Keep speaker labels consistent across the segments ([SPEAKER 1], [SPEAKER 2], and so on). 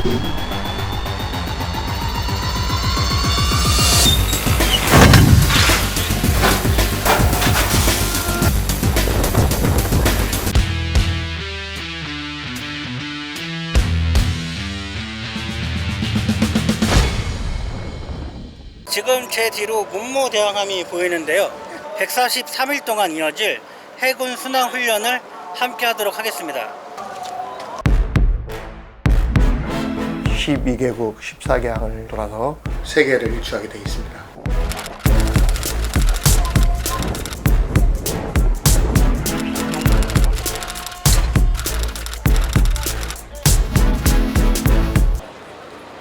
[SPEAKER 1] 지금 제 뒤로 문모 대왕함이 보이는데요. 143일 동안 이어질 해군 순항 훈련을 함께 하도록 하겠습니다.
[SPEAKER 2] 12개국 14개항을 돌아서 세계를 일주하게 되어 있습니다.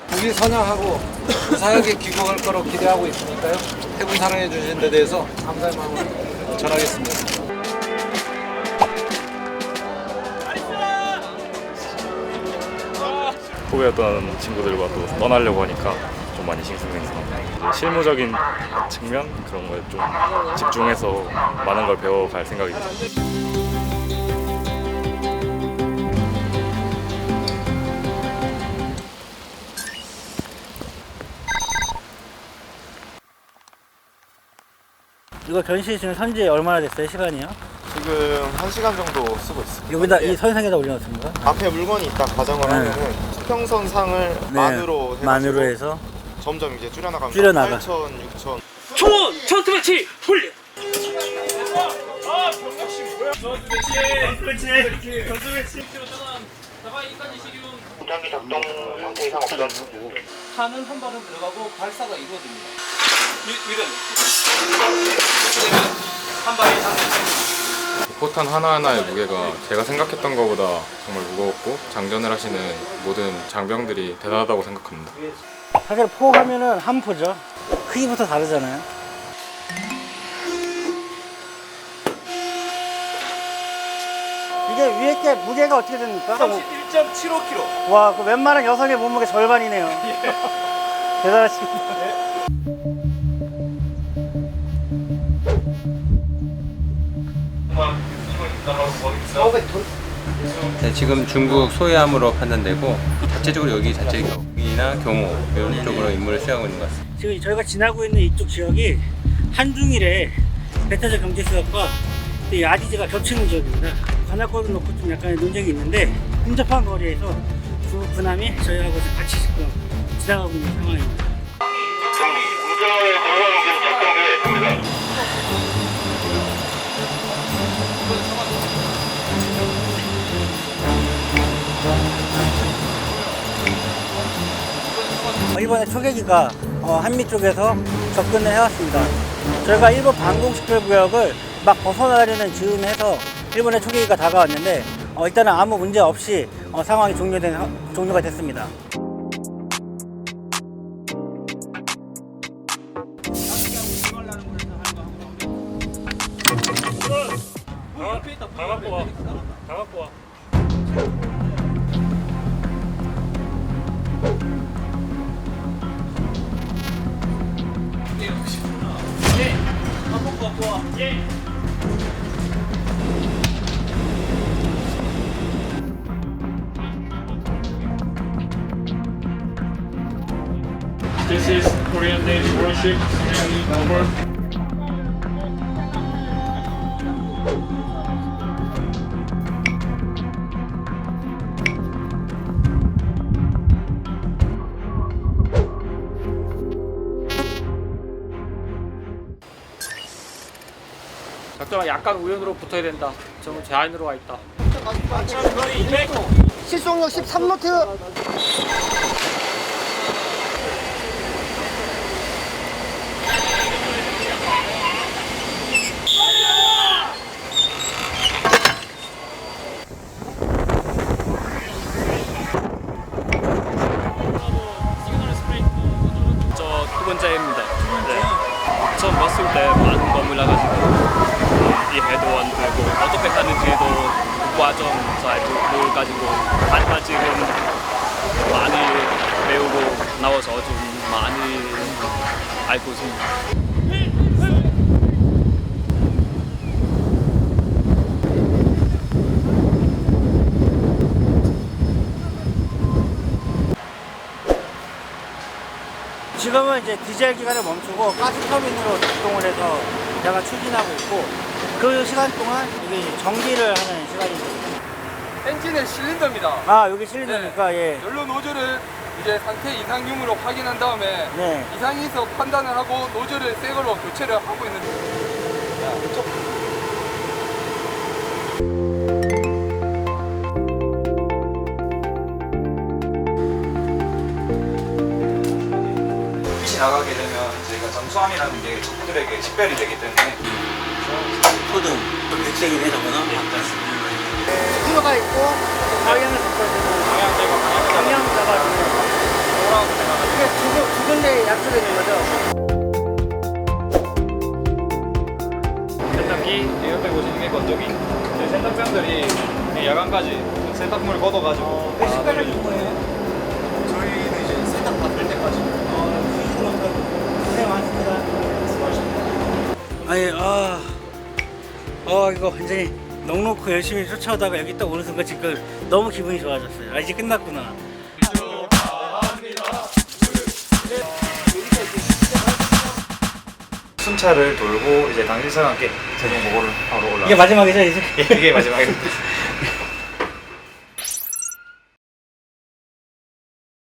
[SPEAKER 3] 국위 선양하고 무사하게 귀국할 거로 기대하고 있으니까요. 해군 사랑해 주신 데 대해서 감사의 마음을 전하겠습니다.
[SPEAKER 4] 후배였던 친구들과 또 떠나려고 하니까 좀 많이 싱숭생숭합니다. 실무적인 측면 그런 거에 좀 집중해서 많은 걸 배워갈 생각입니다.
[SPEAKER 1] 이거 전시 지금 현재 얼마나 됐어요? 시간이요?
[SPEAKER 5] 지금 1시간 정도 쓰고 있습니다.
[SPEAKER 1] 여기다 이 선상에다 올려놨습니다.
[SPEAKER 5] 앞에 물건이 있다 가정을
[SPEAKER 1] 네.
[SPEAKER 5] 하면은 수평선 상을 만으로 해가지고
[SPEAKER 1] 만으로 해서
[SPEAKER 5] 점점 이제 줄여나가면
[SPEAKER 1] 줄여나가.
[SPEAKER 5] 8천, 6천
[SPEAKER 6] 초원 전투 배치 훈련.
[SPEAKER 5] 무장기 작동 상태 이상 없어
[SPEAKER 6] 탄은 한 발은 들어가고 발사가 이루어집니다. 위는 한 발이 상.
[SPEAKER 7] 포탄 하나하나의 무게가 제가 생각했던 것보다 정말 무거웠고 장전을 하시는 모든 장병들이 대단하다고 생각합니다.
[SPEAKER 1] 사실 포 하면은 한 포죠. 크기부터 다르잖아요. 이게 위에 게 무게가 어떻게 됩니까?
[SPEAKER 6] 31.75kg.
[SPEAKER 1] 와, 그 웬만한 여성의 몸무게 절반이네요. 대단하십니다.
[SPEAKER 8] 네, 지금 중국 소해함으로 판단되고 자체적으로 여기 자체 경이나 경호 이런 쪽으로 임무를 수행하고 있는 것 같습니다.
[SPEAKER 1] 지금 저희가 지나고 있는 이쪽 지역이 한중일의 배타적 경제 수역과 이 아디즈가 겹치는 지역입니다. 관할권을 놓고 좀 약간의 논쟁이 있는데 근접한 거리에서 두 군함이 저희하고 같이 지금 지나가고 있는 상황입니다. 어, 이번에 초계기가 어, 한미 쪽에서 접근을 해왔습니다. 저희가 일본 방공식별 구역을 막 벗어나려는 즈음해서 일본의 초계기가 다가왔는데 어, 일단은 아무 문제 없이 어, 상황이 종료된, 사- 종료가 됐습니다.
[SPEAKER 4] 다 This is Korean Navy warship. Over.
[SPEAKER 6] 작전은 약간 우연으로 붙어야 된다. 저는 제한으로 와 있다.
[SPEAKER 2] 실속력 13노트.
[SPEAKER 6] 어떻게 하는지도 그 과정 잘못 가지고 하지만 지금 많이 배우고 나와서 좀 많이 알고 있습니다.
[SPEAKER 1] 지금은 이제 디젤 기관을 멈추고 가스 터빈으로 작동을 해서 제가 추진하고 있고 그 시간 동안 이게 이제 정비를 하는 시간입니다.
[SPEAKER 9] 엔진의 실린더입니다.
[SPEAKER 1] 아 여기 실린더니까 예.
[SPEAKER 9] 연료 노즐을 이제 상태 이상 유무로 확인한 다음에
[SPEAKER 1] 네.
[SPEAKER 9] 이상이 있어 판단을 하고 노즐을 새 걸로 교체를 하고 있는
[SPEAKER 3] 빛이 나가게 되면 저희가 점수함이라는 게 척들에게 식별이 되기 때문에
[SPEAKER 1] 소등 백색이 되거나 스피너가 있고 방향을 바꿔주고 방향 잡아주고 이게 두, 군- 두 군데 약속이 있는 거죠.
[SPEAKER 3] 세탁기 옆에 보시는 게 건조기 저희 세탁장들이 이 야간까지 세탁물 걷어가지고
[SPEAKER 1] 몇 시까지 하는 거예요?
[SPEAKER 3] 저희는 이제 세탁 받을 때까지
[SPEAKER 1] 고생 많습니다. 아니, 아, 어, 이거 완전히 넉넉고 열심히 쫓아오다가 여기 딱 오는 순간 지금 너무 기분이 좋아졌어요. 아, 이제 끝났구나.
[SPEAKER 3] 순차를 돌고 이제 당일과 함께 최종 보고를 하러 올라
[SPEAKER 1] 이게 마지막이죠, 이제?
[SPEAKER 3] 이게 마지막입니다